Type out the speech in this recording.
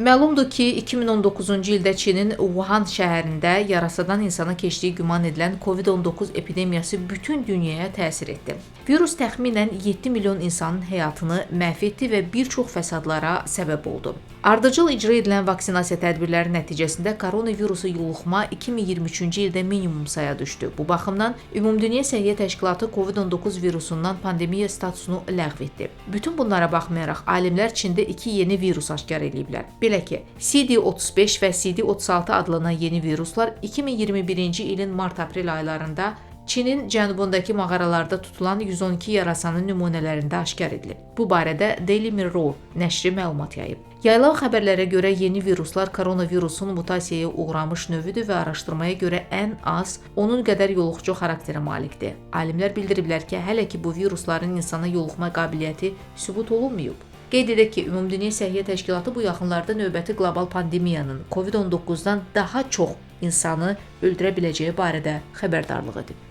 Məlumdur ki, 2019-cu ildə Çinin Wuhan şəhərində yarasadan insana keçdiyi güman edilən COVID-19 epidemiyası bütün dünyaya təsir etdi. Virus təxminən 7 milyon insanın həyatını məhv etdi və bir çox fəsadlara səbəb oldu. Ardıcıl icra edilən vaksinasiya tədbirləri nəticəsində koronavirusu yoluxma 2023-cü ildə minimum saya düşdü. Bu baxımdan Ümumdünya Səhiyyə Təşkilatı COVID-19 virusundan pandemiya statusunu ləğv etdi. Bütün bunlara baxmayaraq alimlər Çində 2 yeni virus aşkar ediblər. Belə ki, CD35 və CD36 adlanan yeni viruslar 2021-ci ilin mart-aprel aylarında Çinin cənubundakı mağaralarda tutulan 112 yarasanın nümunələrində aşkar edilib. Bu barədə Daily Mirror nəşri məlumat yayıb. Yayılan xəbərlərə görə yeni viruslar koronavirusun mutasiyaya uğramış növüdür və araşdırmaya görə ən az onun qədər yoluxucu xarakterə malikdir. Alimlər bildiriblər ki, hələ ki bu virusların insana yoluxma qabiliyyəti sübut olunmayıb. Qeyd edək ki, Ümumdünya Səhiyyə Təşkilatı bu yaxınlarda növbəti qlobal pandemiyanın COVID-19-dan daha çox insanı öldürə biləcəyi barədə xəbərdarlıq edib.